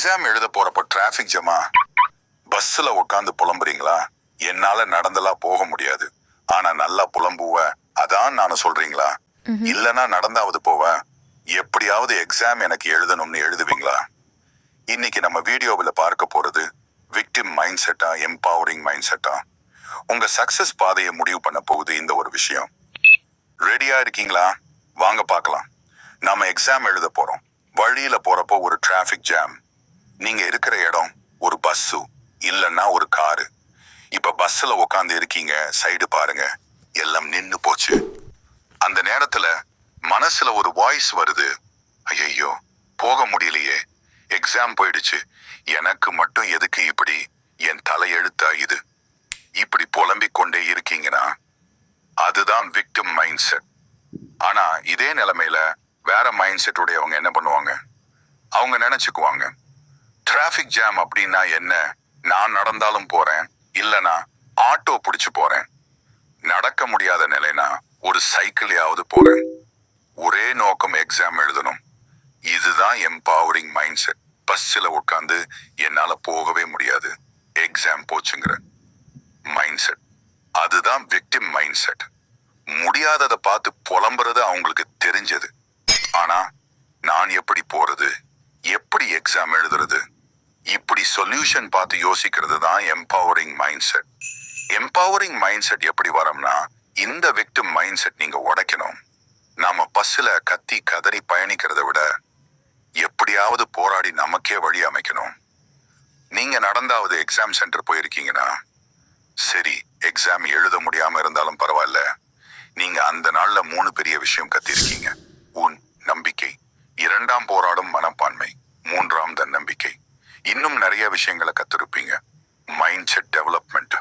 Exam எழுத போறப்போ traffic ஜமா பஸ்ல உட்காந்து புலம்புறீங்களா? என்னால நடந்தெல்லாம் போக முடியாது. ஆனா நல்லா புலம்புவ. அதான் நான் சொல்றீங்களா? இல்லனா நடந்தாவது போவேன் எப்படியாவது எக்ஸாம் எனக்கு எழுதணும்னு எழுதுவீங்களா? இன்னைக்கு நம்ம வீடியோவில் பார்க்க போறது விக்டிம் மைண்ட் செட்டா எம்பவரிங் மைண்ட் செட்டா உங்க சக்சஸ் பாதையை முடிவு பண்ண போகுது இந்த ஒரு விஷயம். ரெடியா இருக்கீங்களா? வாங்க பார்க்கலாம். நாம எக்ஸாம் எழுத போறோம். வழியில போறப்போ ஒரு டிராஃபிக் ஜாம் நீங்க இருக்கிற இடம் ஒரு பஸ்ஸு இல்லைன்னா ஒரு காரு. இப்ப பஸ்ல உட்காந்து இருக்கீங்க சைடு பாருங்க எல்லாம் நின்னு போச்சு. அந்த நேரத்துல மனசுல ஒரு வாய்ஸ் வருது. ஐயையோ போக முடியலையே. எக்ஸாம் போயிடுச்சு. எனக்கு மட்டும் எதுக்கு இப்படி என் தலையெழுத்தா இது? இப்படி புலம்பிக் கொண்டே இருக்கீங்கன்னா அதுதான் விக்டிம் மைண்ட் செட் ஆனா இதே நிலைமையில வேற மைண்ட் செட் உடையவங்க என்ன பண்ணுவாங்க? அவங்க நினைச்சுக்குவாங்க. டிராஃபிக் ஜாம் அப்படின்னா என்ன? நான் நடந்தாலும் போறேன். இல்லனா ஆட்டோ பிடிச்சு போறேன். நடக்க முடியாத நிலைனா ஒரு சைக்கிளையாவது போறேன். ஒரே நோக்கம் எக்ஸாம் எழுதணும். இதுதான் எம்பவரிங் மைண்ட் செட் பஸ்ஸில் உட்காந்து என்னால் போகவே முடியாது. எக்ஸாம் போச்சுங்கிற மைண்ட் செட் அதுதான் விக்டிம் மைண்ட் செட் முடியாததை பார்த்து புலம்புறது அவங்களுக்கு தெரிஞ்சது. ஆனா நான் எப்படி போறது? எப்படி எக்ஸாம் எழுதுறது? இப்படி சொல்யூஷன் பார்த்து யோசிக்கிறது தான் empowering mindset empowering mindset எப்படி வரோம்னா இந்த விக்டிம் மைண்ட் செட் நீங்க உடைக்கணும். நாம பஸ்ல கத்தி கதறி பயணிக்கிறதை விட எப்படியாவது போராடி நமக்கே வழி அமைக்கணும். நீங்க நடந்தாவது எக்ஸாம் சென்டர் போயிருக்கீங்கன்னா சரி எக்ஸாம் எழுத முடியாம இருந்தாலும் பரவாயில்ல. நீங்க அந்த நாள்ல மூணு பெரிய விஷயம் கத்திருக்கீங்க. உன் நம்பிக்கை. இரண்டாம் போராடும் மனப்பான்மை. நிறைய விஷயங்களை கத்திருப்பீங்க. மைண்ட் செட் டெவலப்மெண்ட்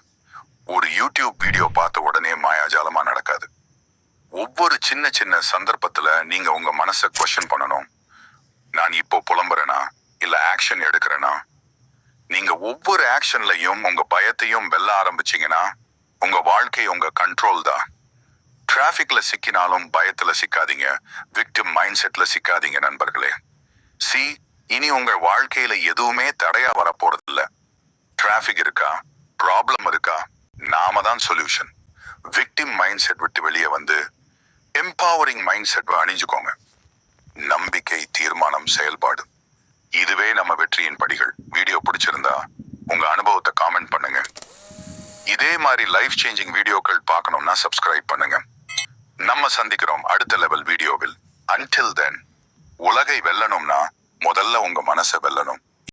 ஒரு யூடியூப் வீடியோ பார்த்த உடனே மாயாஜாலமா நடக்காது. ஒவ்வொரு சின்ன சின்ன சந்தர்ப்பத்தில் நீங்கள் உங்கள் மனசை கொஷின் பண்ணணும். நான் இப்போ புலம்புறேனா? இல்லை ஆக்ஷன் எடுக்கிறேனா? நீங்கள் ஒவ்வொரு ஆக்ஷன்லையும் உங்கள் பயத்தையும் வெல்ல ஆரம்பிச்சீங்கன்னா உங்கள் வாழ்க்கை உங்கள் கண்ட்ரோல் தான். டிராஃபிக்கில் சிக்கினாலும் பயத்தில் சிக்காதீங்க. விக்டிம் மைண்ட் செட்டில் சிக்காதீங்க நண்பர்களே. சி இனி உங்க வாழ்க்கையில எதுவுமே தடையா வரப்போறது இல்ல டிராஃபிக் இருக்கா? ப்ராப்ளம் இருக்கா? நாம தான் சொல்யூஷன் விக்டிம் மைண்ட் செட் விட்டு வெளியே வந்து எம்பவரிங் மைண்ட் செட் அணிஞ்சுக்கோங்க. நம்பிக்கை தீர்மானம் செயல்பாடு. இதுவே நம்ம வெற்றியின் படிகள். வீடியோ பிடிச்சிருந்தா உங்க அனுபவத்தை காமெண்ட் பண்ணுங்க. இதே மாதிரி லைஃப் சேஞ்சிங் வீடியோக்கள் பார்க்கணும்னா சப்ஸ்கிரைப் பண்ணுங்க. நம்ம சந்திக்கிறோம் அடுத்த லெவல் வீடியோவில். அன்டில் தென் உலகை வெல்லணும்னா முதல்ல உங்க மனசை வெல்லணும்.